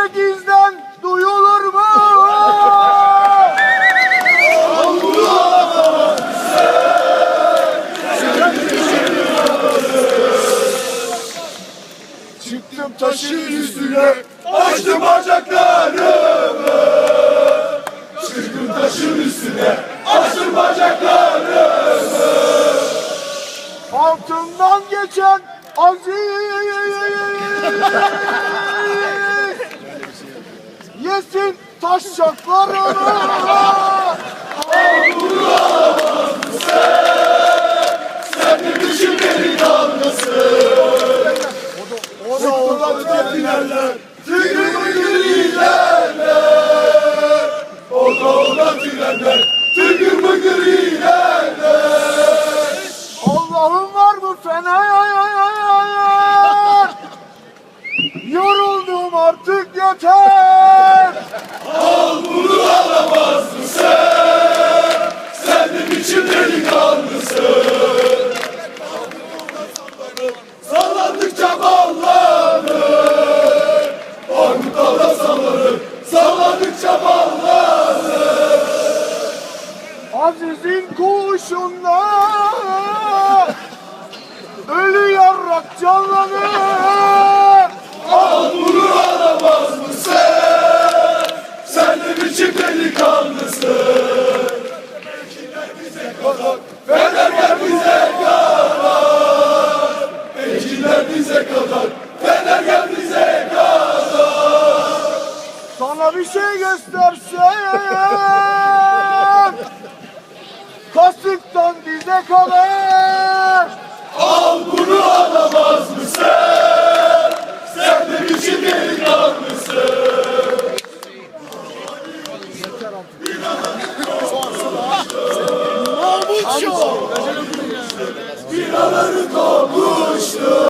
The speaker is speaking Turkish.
Portekiz'den duyulur mu? Çıktım taşın üstüne, açtım bacaklarımı. Çıktım taşın üstüne, açtım bacaklarımı. Altından geçen aziz. Yesin taşacaklarını Düşün delikanlısı O da orada dinerler Tıkır mıkır ilerler O da orada dinerler Tıkır mıkır ilerler Allah'ım var mı fena Yoruldum artık yeter Aziz'in kuşunda Ölü yarrak canlanır. Al bunu alamaz mısın? Sen de biçim delikanlısın. Gel bize kadar. Bize kadar. Gel bize kadar. Sana bir şey göstersem Kasıktan dize kadar. Al bunu alamaz mısın? Sen de biçim delikanlısın Binaları dolmuştu